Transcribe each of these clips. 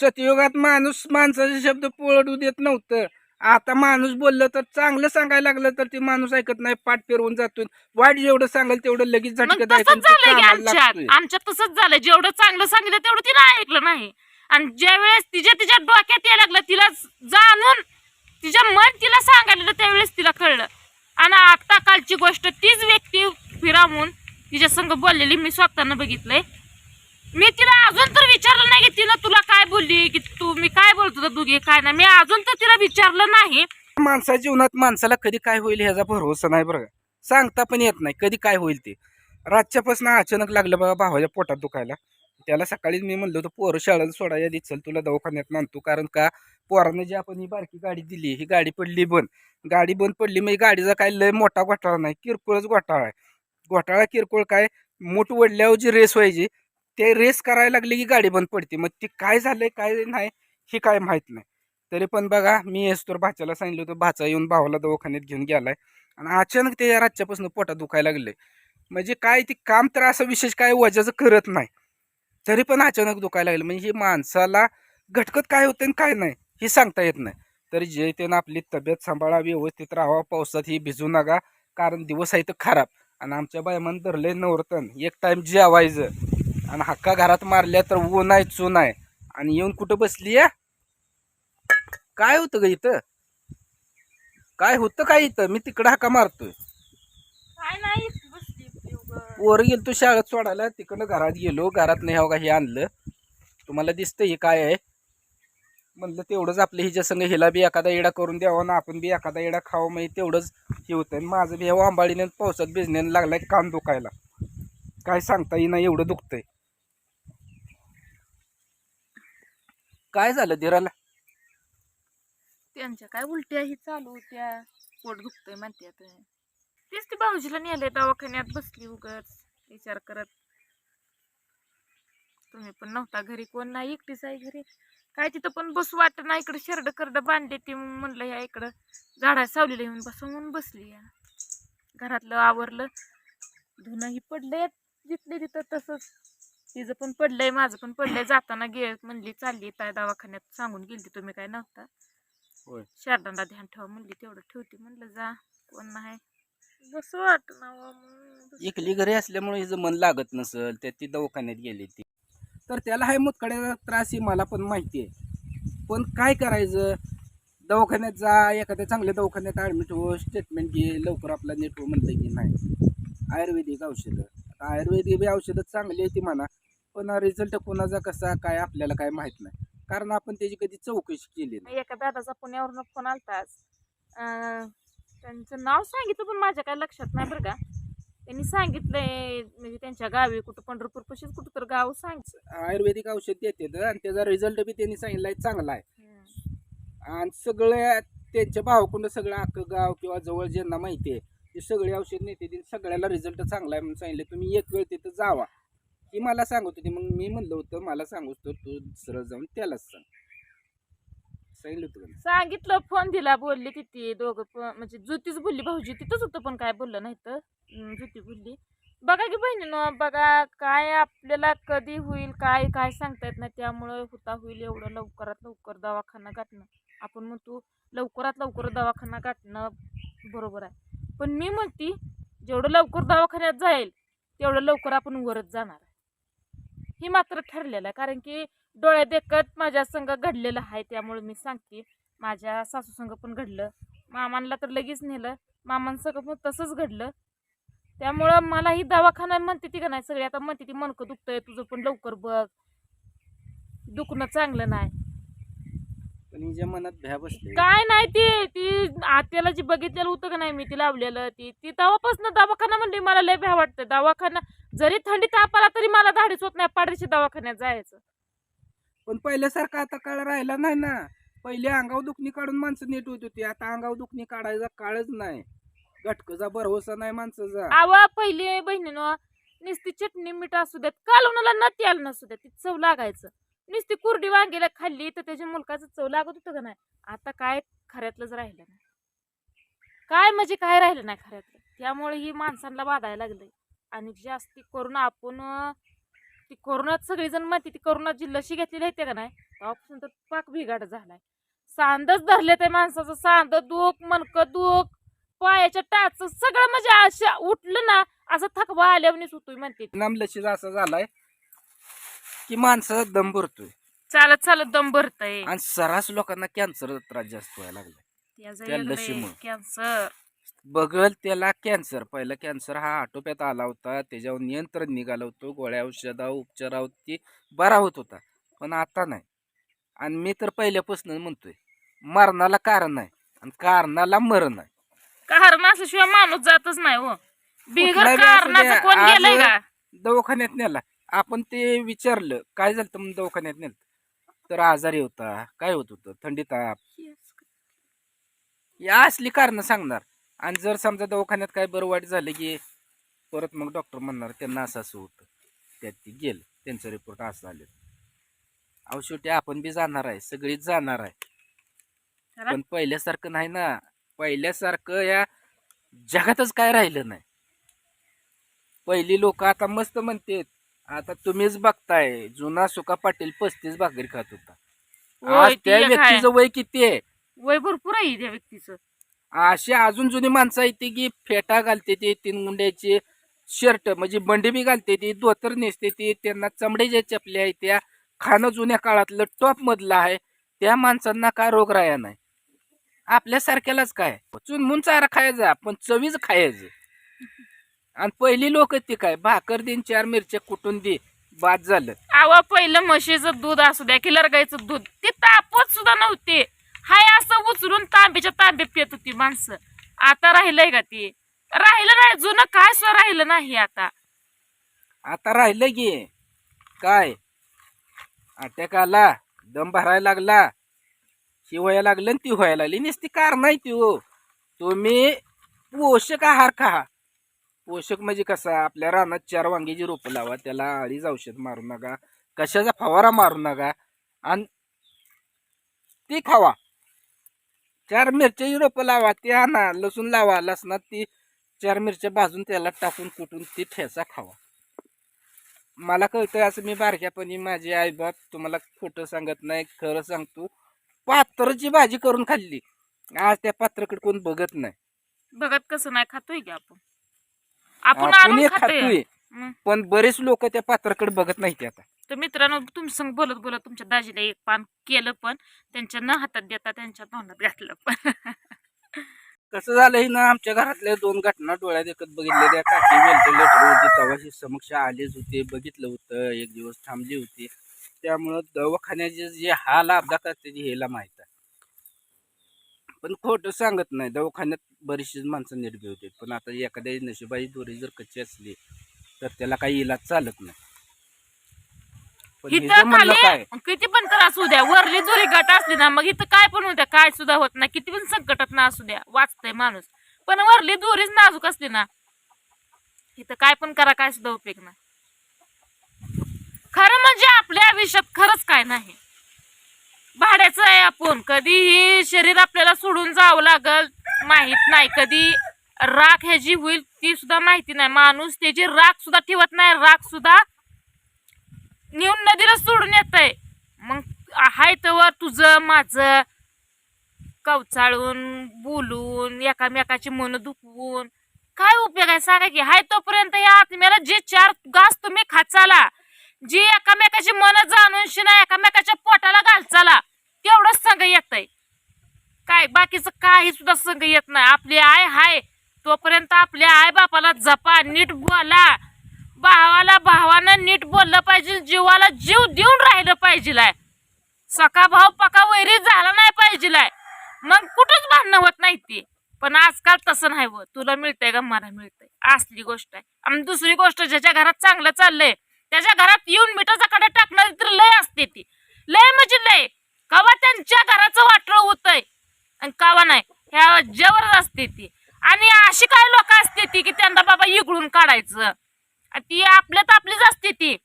सतयुगात माणूस माणसाचे शब्द पळू देत नव्हतं. आता माणूस बोललं तर चांगलं सांगायला लागलं तर ते माणूस ऐकत नाही पाठ फिरवून जातो वाईट जेवढं सांगेल तेवढं लगेच मग झटकत तसंच की कामाला आमच्यात. तसंच झालं जेवढं चांगलं सांगितलं तेवढं तिला ऐकलं नाही. आणि ज्या वेळेस तिच्या तिच्या डोक्यात यायला लागलं तिला जाणून तिच्या मन तिला सांगायला त्यावेळेस तिला कळलं. आणि आता कालची गोष्ट तीच व्यक्ती फिरावून तिच्या संग बोललेली मी स्वतःनं बघितलंय. मी तिला अजून तर विचारलं नाही की तिनं तुला काय बोलली की तू मी काय बोलतो दोघे काय नाही. मी अजून तर तिला विचारलं नाही. माणसाच्या जीवनात माणसाला कधी काय होईल ह्याचा भरोसा नाही बरं सांगता पण येत नाही कधी काय होईल ते. रातच्यापासून अचानक लागलं बघा भावाच्या पोटात दुखायला. त्याला सकाळीच मी म्हणलं होतं पोरं शाळेला सोडायला दित चल तुला दवाखान्यात मानतो कारण का पोरानं जी आपण ही बारकी गाडी दिली ही गाडी पडली बंद. गाडी बंद पडली मग गाडीचा काय लय मोठा घोटाळा नाही किरकोळच घोटाळा आहे. घोटाळा किरकोळ काय? मोठ वडल्यावर जी रेस व्हायची ते रेस करायला लागले की गाडी बंद पडते. मग ती काय झालंय काय नाही हे काय माहीत नाही. तरी पण बघा मी येस तर भाच्याला सांगितलं होतं भाचा येऊन भावाला दवाखान्यात घेऊन गेलाय. आणि अचानक ते रातच्यापासून पोटात दुखायला लागले. म्हणजे काय ते काम तर असं विशेष काय वजाचं करत नाही. तरी पण अचानक दुखायला लागलं. म्हणजे हे माणसाला घटकत काय होतं आणि काय नाही हे सांगता येत नाही. तरी जे त्यानं आपली तब्येत सांभाळा व्यवस्थित राहावा पावसात ही भिजू नका. कारण दिवस आहे तर खराब. आणि आमच्या बायमान धरले नवरतन. एक टाईम जेवायचं. आणि हक्का घरात मारल्या तर ऊन आहे चून आहे आणि येऊन कुठं बसली काय होतं ग इथं? काय होतं काय इथं? मी तिकडं हाका मारतोय. काय नाही. वर गेलो शाळेत सोडायला. तिकडनं घरात गेलो. घरात नाही हो का हे आणलं. तुम्हाला दिसतं हे काय आहे? म्हणलं तेवढंच आपलं हिच्या संग हिला बी एखादा इडा करून द्यावा ना आपण बी एखादा इडा खावं. म्हणजे तेवढंच हे होतं. आणि माझं बी हे आंबाळीने पावसात भिजण्यानं लागलाय कान दुखायला. काय सांगता येईना एवढं दुखतंय. काय झालं धीराला त्यांच्या काय उलट्या ही चालू होत्या. पोट दुखतोय माहितीये तेच ती भाऊजीला नेले दवाखान्यात बसली उगाच. विचार करत. तुम्ही पण नव्हता घरी. कोण नाही? एकटीच आहे घरी. काय तिथं पण बसू वाटत नाही. इकडे शेरड करड बांधले ते म्हणलं या इकडं झाडा सावलीला येऊन बसवून बसली या. घरातलं आवरलं. धुणंही पडलंय जिथले तिथं तसंच. तिचं पण पडलंय माझं पण पडलंय. जाताना गे म्हणली चालली काय दवाखान्यात. सांगून गेली तुम्ही काय नव्हता. होय. शारदांना ध्यान ठेवा म्हणली तेवढं ठेवते म्हणलं जा. कोण नाही. बस वाट एकली घरी असल्यामुळे हिचं मन लागत नसल त्या ती दवाखान्यात गेली ती. तर त्याला हाय मुतकड्याचा त्रास ही मला पण माहिती आहे. पण काय करायचं? दवाखान्यात जा एखाद्या चांगल्या दवाखान्यात ॲडमिट हो स्टेटमेंट घे लवकर आपला नीट हो म्हणलं की नाही. आयुर्वेदिक औषधं. आता आयुर्वेदिक बी औषधं चांगली आहे ती म्हणा पण रिझल्ट कोणाचा कसा काय आपल्याला काय माहीत नाही. कारण आपण त्याची कधी चौकशी केली नाही. एका दादाचा पुण्यावरून फोन आलताच त्यांचं नाव सांगितलं पण माझ्या काय लक्षात नाही बरं का. त्यांनी सांगितलंय म्हणजे त्यांच्या गावी कुठं पंढरपूर पशीच कुठं तर गाव सांग आयुर्वेदिक औषध देते आणि त्याचा रिझल्ट बी त्यांनी सांगितलाय चांगला आहे. आणि सगळ्या त्यांच्या भावाकडून सगळं अख्खं गाव किंवा जवळ ज्यांना माहिती आहे ती सगळी औषध नेते ते सगळ्याला रिझल्ट चांगला आहे म्हणून सांगितलं. तुम्ही एक वेळ तिथं जावा. ती मला सांगत होती. मग मी म्हणलं होतं मला सांगू तर तू सरळ जाऊन त्यालाच सांग. सांगितलं होतं सांगितलं फोन दिला बोलली तिथे दोघं पण म्हणजे ज्योतीच बोलली भाऊजी तिथंच होतं पण काय बोललं नाही तर. अं, ज्योती बोलली बघा की बहिणीनं बघा काय आपल्याला कधी होईल काय काय सांगता येत नाही. त्यामुळं होता होईल एवढं लवकरात लवकर दवाखाना गाठणं. आपण म्हणतो लवकरात लवकर दवाखाना गाठणं बरोबर आहे. पण मी म्हणती जेवढं लवकर दवाखान्यात जाईल तेवढं लवकर आपण वरच जाणार. हे ही मात्र ठरलेलं आहे कारण की डोळ्या देखत माझ्या संघ घडलेलं आहे त्यामुळे मी सांगते माझ्या सासूसंग पण घडलं. मामांना तर लगेच नेलं मामांसंग पण तसंच घडलं. त्यामुळं मला ही दवाखाना म्हणते ती का नाही सगळी आता म्हणते ती मनकं दुखतंय तुझं पण लवकर बघ. दुखणं चांगलं नाही. पण हिच्या मनात भ्या बसले. काय नाही ती ती आत्याला जी बघितलेलं होतं का नाही मी ती लावलेलं ती ती तेव्हापासून दवाखाना म्हणली मला लय भ्या वाटतं. दवाखाना जरी थंडी ताप आला तरी मला धाडीच होत नाही पाडीशी दवाखान्यात जायचं. पण पहिल्यासारखा आता काळ राहिला नाही ना. पहिले अंगाव दुखणी काढून माणसं नीट होत होती. आता अंगाव दुखणी काढायचा काळच नाही. घटकचा भरवसा नाही माणसाचा. आवा पहिले बहिणीनं नुसती चटणी मीठ असू देत कालवणाला न तेल नसू देत. ती चव लागायचं. नुसती कुरडी वांगेला खाल्ली तर त्याच्या मुलकाचं चव लागत होतं का नाही? आता काय खऱ्यातलंच राहिलं नाही. काय म्हणजे काय राहिलं नाही खऱ्यातलं? त्यामुळे ही माणसांना बाधायला लागलंय. आणि जास्ती करून आपण ती कोरोनात सगळेजण माहिती ती कोरोना जी लशी घेतलेली आहे का नाही? तेव्हापासून तर पाक बिघाड झालाय. सांदच धरले ते माणसाचं सांद दुख मनकं दुख पायाच्या टाच सगळं म्हणजे अशा उठलं ना असं थकवा आल्यावरच होतोय म्हणते लांब लशीचा असा झालाय. की माणसाचा दम भरतोय. चालत चालत दम भरतय. आणि सरास लोकांना कॅन्सर त्रास जास्त व्हायला लागलाय. त्या लशीमुळं. कॅन्सर बघल त्याला कॅन्सर पहिला कॅन्सर हा आटोप्यात आला होता. त्याच्यावर नियंत्रण निघालं होतं. गोळ्या औषधा उपचारावरती बरा होत होता. पण आता नाही. आणि मी तर पहिल्यापासून म्हणतोय मरणाला कारण नाही आणि कारणाला मरण आहे कारण असल्याशिवाय माणूस जातच नाही हो. बिगर कुठला बी असू कारणाचं द्या, कोण आज गेलंय का? दवाखान्यात नेला. आपण ते विचारलं काय झालं म्हणून दवाखान्यात नेलं तर आजारी होता काय होत होतं? थंडी ताप. या असली कारण सांगणार. आणि जर समजा दवाखान्यात काय बरं वाईट झालं की परत मग डॉक्टर म्हणणार त्यांना असं असं होतं. त्यात ती गेलं. त्यांचं रिपोर्ट असं आले. अहो शेवटी आपण बी जाणार आहे. सगळीच जाणार आहे? पण पहिल्यासारखं नाही ना. पहिल्यासारखं या जगातच काय राहिलं नाही. पहिली लोक आता मस्त म्हणतेत आता तुम्हीच बघताय जुना सुका पाटील पस्तीस भाकरी खात होता. आज त्या. व्यक्तीचं वय किती आहे? वय भरपूर आहे त्या व्यक्तीचं. अशी अजून जुनी माणसं आहेत ती की फेटा घालते ती तीन गुंड्याचे शर्ट म्हणजे बंडी बी घालते ती धोतर नेसते ती त्यांना चमड्याच्या चपल्या आहेत त्या खाणं जुन्या काळातलं टॉप मधलं आहे. त्या माणसांना काय रोग राया नाही? आपल्यासारख्यालाच काय? चुनमुन चारा खायचा पण चवीच खायचं. आणि पहिली लोक ती काय? भाकर दिन चार मिरच्या कुटून दे. बाद झालं. आवा पहिलं म्हशीचं दूध असू द्या की लरगायचं दूध ते तापत सुद्धा नव्हते. हाय असं उचलून तांब्याच्या तांबे पित होती माणसं. आता राहिलंय का ते? राहिलं नाही जुनं काय सुद्धा राहिलं नाही आता. आता राहिलं की. काय? अटॅक आला दम भरायला लागला. ही व्हायला लागलं ती व्हायला लागली. नुसती कार नाही ती हो. तुम्ही पोषक आहार खा. पोषक म्हणजे कसा आपल्या रानात चार वांग्याची रोपं लावा त्याला अडीच औषध मारू नका कशाचा फवारा मारू नका आणि ती खावा. चार मिरच्याची रोपं लावा ती आणा लसूण लावा लसणात ती चार मिरच्या भाजून त्याला टाकून कुटून ती ठेचा खावा. मला कळतंय असं मी बारक्यापणी माझी आई बाप तुम्हाला खोटं सांगत नाही खरं सांगतो. पात्रची भाजी करून खाल्ली. आज त्या पात्राकडे कोण बघत नाही. बघत कसं नाही खातोय की आपण? आपण आपण आणून एक खातोय. खातोय. मग. पण बरेच लोक त्या पात्राकडे बघत नाहीत आता. तर मित्रांनो तुमच्या संग बोलत बोलत तुमच्या दाजीला एक पान केलं पण त्यांच्या न हातात देता त्यांच्या तोंडात घातलं पण. कसं झालंय ना आमच्या घरातल्या दोन घटना डोळ्यात एकत बघितलेल्या. काकी व्हेंटिलेटर होती तेव्हा समक्ष आलेच होते बघितलं होतं एक दिवस थांबली होती. त्यामुळं दवाखान्याचे जे हाल अपघातात त्याची हेला माहीत आहे. पण खोटं सांगत नाही दवाखान्यात बरीचशीच माणसं निर्भय होते. पण आता एखाद्या नशिबाई दोरी जर कच्ची असली तर त्याला काही इलाज चालत नाही. पण हिचं इथं म्हणणं काय? खाली किती पण त्रास होऊ द्या. वरली जोरी गट असली ना मग इथं काय पण होऊ द्या. काय सुद्धा होत नाही. किती पण संकटात ना असू द्या. वाचतंय माणूस. पण वरली दोरीच नाजूक असली ना इथं काय पण करा काय सुद्धा उपयोग नाही. खरं म्हणजे आपल्या आयुष्यात खरंच काय नाही. भाड्याचं आहे आपण. कधीही शरीर आपल्याला सोडून जावं लागल. माहीत नाही. कधी राख ह्याची होईल ती सुद्धा माहिती नाही. माणूस त्याची राख सुद्धा ठेवत नाही राख सुद्धा नेऊन नदीला सोडून येत आहे मग हाय तर तुझं माझं कवचाळून बोलून एकामेकाची मन दुखवून काय उपयोग आहे? सांगा की हाय तोपर्यंत या आत्म्याला जे चार घास तुम्ही खाचाला जे एकामेकाची मन जाणून शिना एकामेकाच्या पोटाला घालचाला तेवढंच सांगा येत आहे काय बाकीचं काही सुद्धा संघ येत नाही. आपली आय हाय तोपर्यंत आपल्या आई बापाला जपा नीट बोला. भावाला भावानं नीट बोललं पाहिजे जीवाला जीव देऊन राहिलं पाहिजे सका भाव पका वैरी झाला नाही पाहिजे मग कुठंच भांडणं होत नाही ते. पण आजकाल तसं नाही व तुला मिळतंय का? मला मिळतंय. असली गोष्ट आहे. आणि दुसरी गोष्ट ज्याच्या घरात चांगलं चाललंय त्याच्या घरात येऊन मिठाचा कडा टाकणारी तर लय असते ती. लय म्हणजे लय. कवा त्यांच्या घराचं वाटलं होतंय. आणि कावा नाही. ह्या जवळच असते ती. आणि अशी काही लोक असते ती की त्यांना बाबा इकडून काढायचं. ती आपल्यात आपलीच असते ती.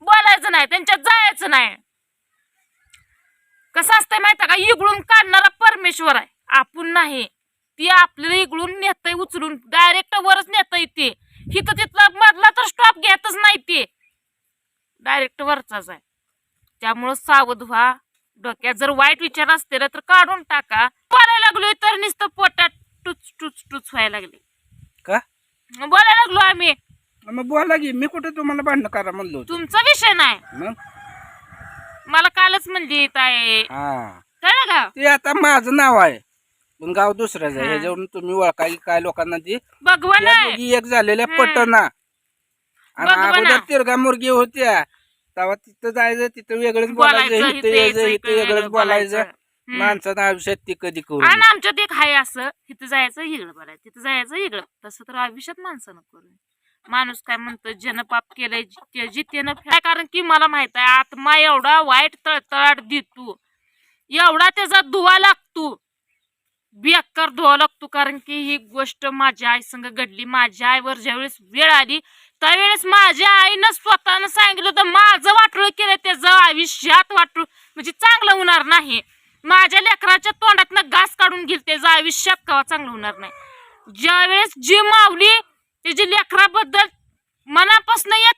बोलायचं नाही त्यांच्यात जायचं नाही. कसं असतंय माहिती का? इकडून काढणारा परमेश्वर आहे. आपण नाही. ती आपल्याला इकडून नेतय उचलून. डायरेक्ट वरच नेतय ते. हिथं तिथला मधला तर स्टॉप घेतच नाही ते. डायरेक्ट वरचाच आहे. त्यामुळं सावध व्हा. डोक्यात जर वाईट विचार असतील तर काढून टाका. बोलायला लागलोय तर नुसतं पोटात टुच टुच टुच व्हायला लागले. का? बोलायला लागलो आम्ही. मग बोला की मी कुठे तुम्हाला भांडणं करा म्हणलो होतो? तुमचा विषय नाही. मग? मला कालच म्हणली ताई. हा. कळलं का? ते आता माझं नाव आहे. पण गाव दुसऱ्याच आहे. हा. ह्याच्यावरून तुम्ही ओळखा की काय लोकांना ती भगवान या आहे. दोघी एक झालेल्या. पटना. आणि. अगोदर तिरगा मुर्गी होत्या. तेव्हा तिथं जायचं तिथं वेगळंच बोलायचं बोलायचं इथं इथे यायचं यायचं, इथं बोलायचं. हम्म. माणसानं आयुष्यात ती कधी करू आणि नये. आमच्यात एक हाय असं तिथं जायचं इकडं बरं तिथं जायचं इकडं तसं तर आयुष्यात माणसानं करू माणूस काय म्हणतो ज्यानं पाप केलंय त्याची त्यानं फे- कारण की मला माहीत आहे आत्मा एवढा वाईट तळतळाट देतो. एवढा त्याचा धुवा लागतो. बेकार धुवा लागतो कारण की ही गोष्ट माझ्या आई संग घडली. माझ्या आईवर ज्यावेळेस वेळ आली त्यावेळेस माझ्या आईनं स्वतःनं सांगितलं होतं माझं वाटोळ केलं त्याचं आयुष्यात वाटोळ म्हणजे चांगलं होणार नाही. माझ्या लेकराच्या तोंडातनं घास काढून घेईल त्याचं आयुष्यात कवा चांगलं होणार नाही. ज्यावेळेस जी मावली त्याची लेकराबद्दल मनापासून एक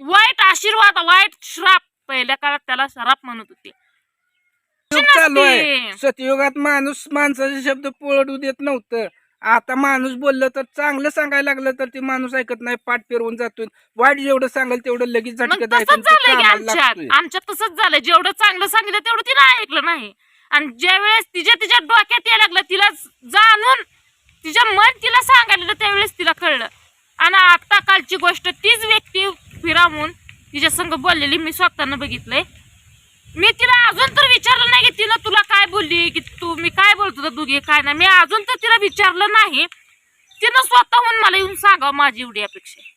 वाईट आशीर्वाद वाईट श्राप पहिल्या काळात त्याला श्राप म्हणत होते. युग चालू आहे. सतयुगात माणूस माणसाचे शब्द पळू देत नव्हतं. आता माणूस बोललं तर चांगलं सांगायला लागलं तर ते माणूस ऐकत नाही पाठ फिरवून जातो वाईट जेवढं सांगेल तेवढं लगेच झटकत आमच्यात. तसंच झालं जेवढं चांगलं सांगितलं तेवढं तिला ऐकलं नाही. आणि ज्या वेळेस तिच्या तिच्या डोक्यात यायला लागलं तिला जाणून तिच्या मन तिला सांगायला त्यावेळेस तिला कळलं. आणि आता कालची गोष्ट तीच व्यक्ती फिरावून तिच्या संग बोललेली मी स्वतःनं बघितलंय. मी तिला अजून तर विचारलं नाही की तिनं तुला काय बोलली की तू मी काय बोलतो दोघे काय नाही मी अजून तर तिला विचारलं नाही तिनं स्वतःहून मला येऊन सांगावं माझी एवढी अपेक्षा आहे.